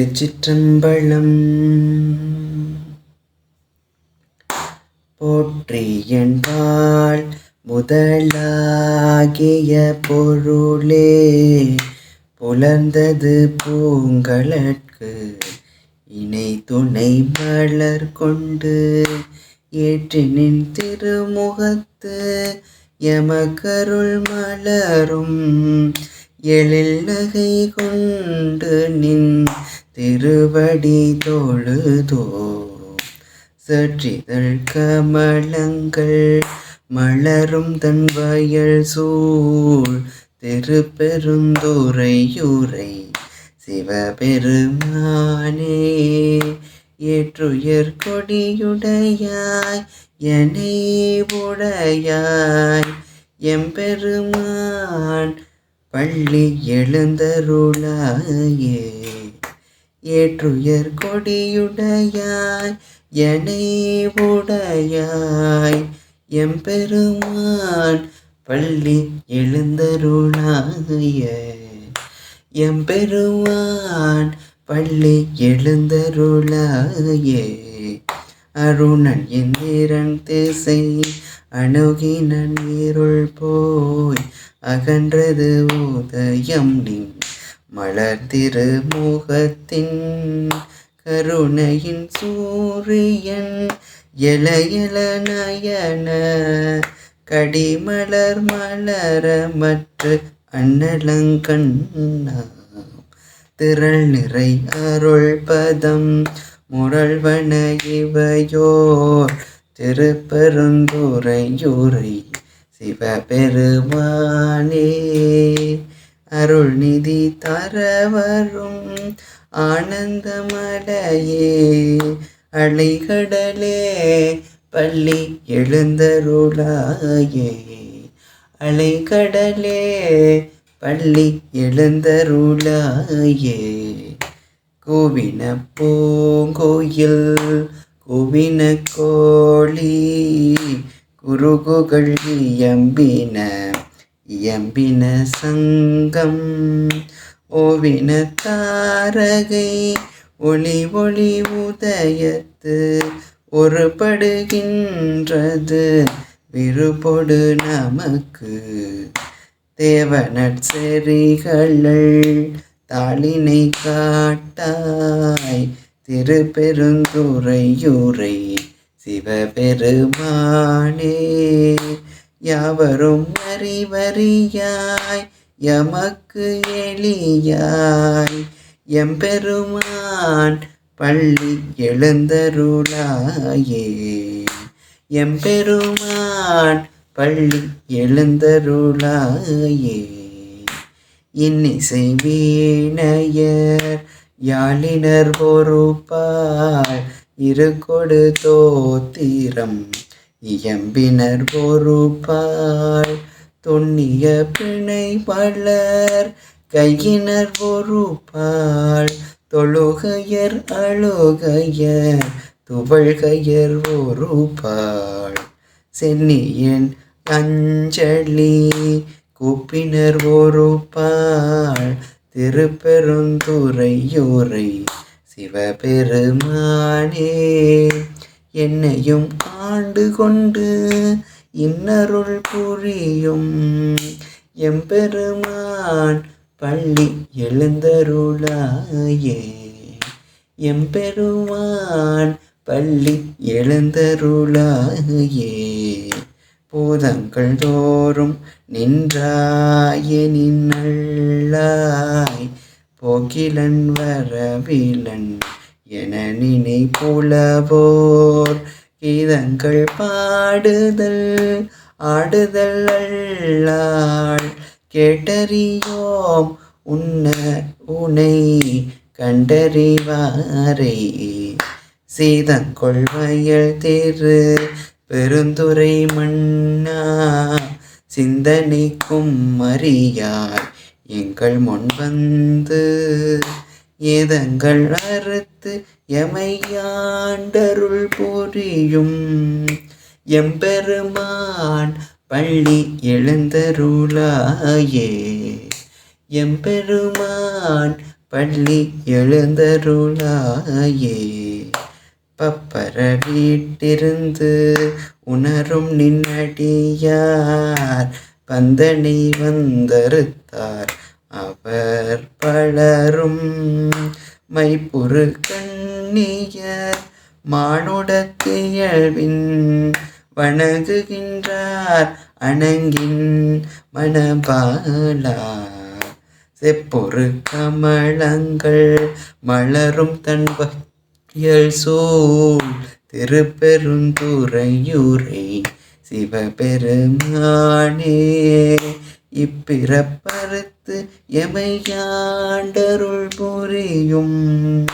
திருச்சிற்றம்பலம். போற்றி என்பாள் முதலாகிய பொருளே புலர்ந்தது பூங்கலற்கு இணை துணை மலர் கொண்டு ஏற்றினின் திருமுகத்து எமக்கருள் மலரும் எழில் நகை கொண்டு நின் திருவடி தொழுதோ? சற்றிதழ் கமலங்கள் மலரும் தன் வயல் சூழ். திருப்பெருந்துறையுரை சிவபெருமானே ஏற்றுயர் கொடியுடையாய் எனை உடையாய். எம்பெருமான் பள்ளி எழுந்தருளாயே. ஏற்றுயர் கொடியுடையாய் எனை உடையாய். எம்பெருமான் பள்ளி எழுந்தருளாய எம்பெருமான் பள்ளி எழுந்தருளாய அருணன் எந்திரன் திசை அணுகினன் இருள் போய் அகன்றது உதயம் நின் மலர் திருமுகத்தின் கருணையின் சூரியன் எல எல நயன கடிமலர் மலர மற்ற அன்னலங்கண்ணா திரள் நிறை அருள் பதம் முரள்வன இவையோர் திருப்பெருந்துரையுரை சிவபெருமானே. அருள்நிதி தரவரும் ஆனந்தமடையே. அலைகடலே பள்ளி எழுந்தருளாயே. அலைகடலே பள்ளி எழுந்தருளாயே. கோவின பூங்கோயில் கோவின கோழி குருகுகள் எம்பின இயம்பின சங்கம் ஓவின தாரகை ஒளி ஒளி உதயத்து ஒருபடுகின்றது. விருபொடு நமக்கு தேவனற் செறிகள் தாளினை காட்டாய். திருப்பெருந்துரையுரை சிவபெருமானே யாவரும் அறிவறியாய் எமக்கு எளியாய். எம்பெருமான் பள்ளி எழுந்தருளாயே. எம்பெருமான் பள்ளி எழுந்தருளாயே. இன்னிசை வீணையர் யாழினர் பொறுப்பால் இருக்கொடு தோத்திரம். இயம்பினர் பொறுப்பால் தொன்னிய பிணை பலர் கையினர் பொறுப்பால் தொழுகையர் அழுகையர் துவழ்கையர் ஒருபாள் சென்னியின் அஞ்சலி கூப்பினர் ஒருபாள் திருப்பெருந்துறையூரை சிவபெருமானே. என்னையும் ஆண்டு கொண்டு இன்னருள் புரியும். எம்பெருமான் பள்ளி எழுந்தருளாயே. எம்பெருமான் பள்ளி எழுந்தருளாயே. பூதங்கள் தோறும் நின்றாயே நின்னள்ளாய் போகிலன் வரவிலன் என நினை புலவோர் கீதங்கள் பாடுதல் ஆடுதல் அல்லாள் கேட்டறியோம் உன்ன உனை கண்டறிவாரே. சீதங்கொள் வயல் திரு பெருந்துரை மன்னா சிந்தனைக்கும் அறியாய் எங்கள் முன் வந்து ஏதங்கள் அறுத்து எமையாண்டருள் புரியும். எம்பெருமான் பள்ளி எழுந்தருளாயே. எம்பெருமான் பள்ளி எழுந்தருளாயே. பப்பர வீட்டிருந்து உணரும் நின்னடியார். பந்தனை வந்தறுத்தார். அவர் பலரும் மைப்புறு கண்ணியர் மானுடத்தியல்வின் வணங்குகின்றார் அணங்கின் மணபாலா செப்பொரு கமலங்கள் மலரும் தன் வயல் சூழ் திருப்பெருந்துறையூரை சிவபெருமானே இப்பிறப்ப இப்பிறப்பறுத்து எமையாண்டருள் புரியும்.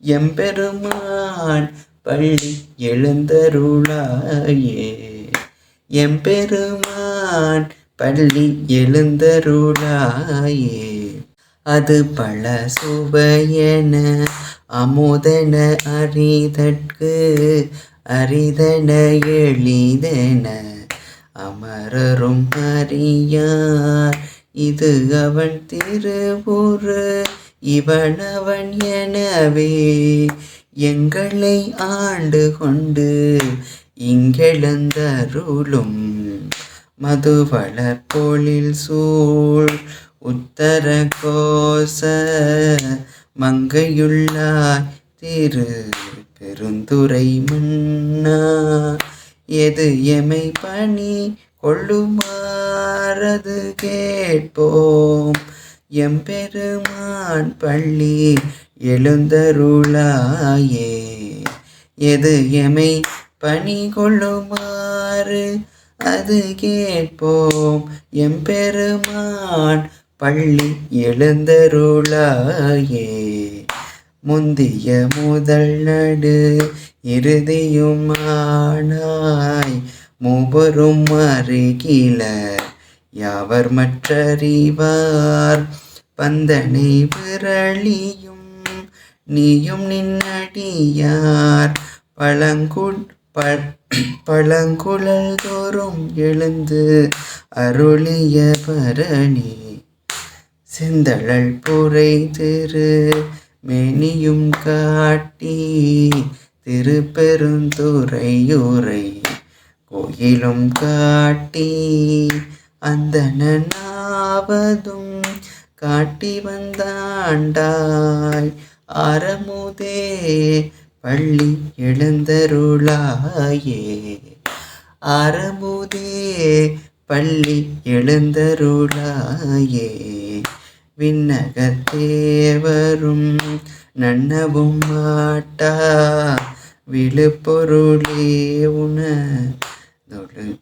எம்பெருமான் பள்ளி எழுந்தருளாயே. எம்பெருமான் பள்ளி எழுந்தருளாயே. அது பல சுவையென அமுதன அரிதற்கு அரிதன எளிதென அமரரும் அறியார். இது அவன் திருவுரு இவனவன் எனவே. எங்களை ஆண்டு கொண்டு இங்கெழுந்தருளும் மதுவளர் பொழில் சூழ் உத்தர கோச மங்கையுள்ளாய் திரு பெருந்துரை மன்னா. எது எமை பணி கொள்ளுமா? அவரது கேட்போம். எம்பெருமான் பள்ளி எழுந்தருளாயே. எது எமை பணி கொள்ளுமாறு? அது கேட்போம். எம்பெருமான் பள்ளி எழுந்தருளாயே. முந்திய முதல் நடு இறுதியுமானாய். மூவரும் அருகிலர் யாவர் மற்றறிவார் பந்தனை விரளியும் நீயும் நின்னடியார். பழங்குட் பழங்குழல் தோறும் எழுந்து அருளிய பரணி. செந்தழல் புரை திரு மெனியும் காட்டி திருப்பெருந்துறையூரை கோயிலும் காட்டி அந்த நாவதும் காட்டி வந்தாண்டாய் அறமுதே பள்ளி எழுந்தருளாயே. அறமுதே பள்ளி எழுந்தருளாயே. விண்ணகத்தேவரும் நன்னவும் மாட்டா. விழுப்பொருளே உன தொழுபடியோங்கள்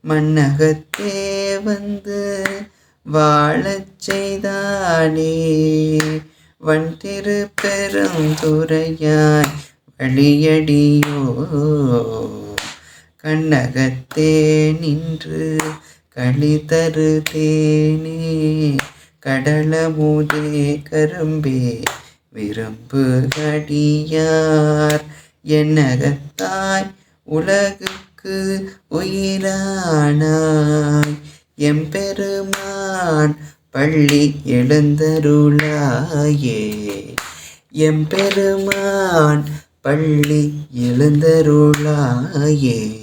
மன்னகத்தே வந்து வாழச் செய்தானே. வன் திருப்பெருந்துறையாய் வழியடியோ. கண்ணகத்தே நின்று களி தரு தேனே கடலமுதே கரும்பே விரும்பு கடியார் என்னகத்தாய் உலகுக்கு உயிரானாய். எம்பெருமான் பள்ளி எழுந்தருளாயே. எம்பெருமான் பள்ளி எழுந்தருளாயே.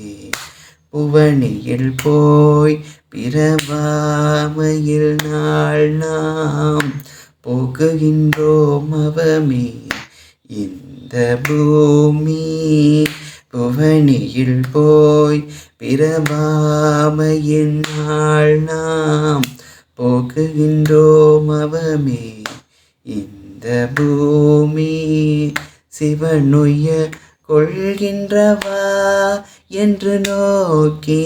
புவனியில் போய் பிறவாமையில் நாள் நாம் போகுகின்றோம் அவமே. இந்த இந்த பூமி புவனியில் போய் பிரபாமையின் நாள் நாம் போக்குகின்றோம் அவமே. இந்த பூமி சிவனுய கொள்கின்றவா என்று நோக்கி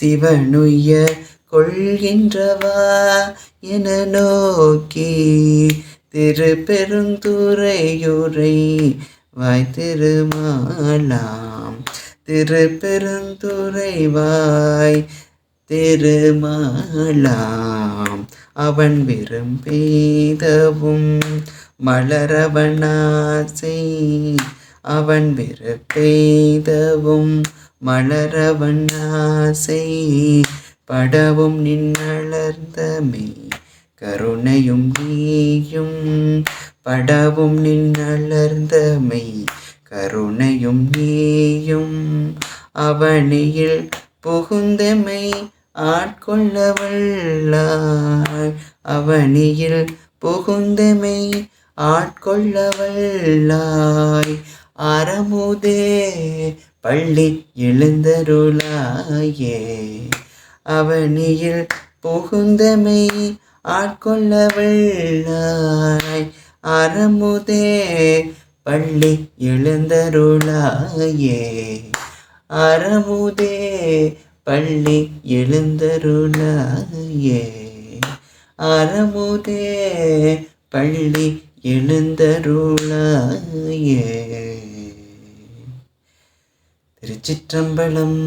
சிவனுய கொள்கின்றவா என நோக்கி திரு பெருந்துரையுரை வாய் திருமாலாம் திரு பெருந்துரை வாய் திருமாலாம் அவன் விரும்பெய்தவும் மலரவனாசை. அவன் விருப்பெய்தவும் மலரவனாசை. படவும் நின்னளர்ந்தமே. கருணையும் நீயும் படவும் நின்னலர்ந்தமை கருணையும் நீயும் அவனியில் புகுந்தமை. ஆட்கொள்ளவல்லாய் அவனியில் புகுந்தமை. ஆட்கொள்ளவல்லாய் அறமுதே பள்ளி எழுந்தருளாயே. அவனியில் புகுந்தமை. ஆட்கொள்ள வெள்ளாய் அறமுதே பள்ளி எழுந்தருளாயே. அறமுதே பள்ளி எழுந்தருளாயே. அறமுதே பள்ளி எழுந்தருளாயே. திருச்சிற்றம்பலம்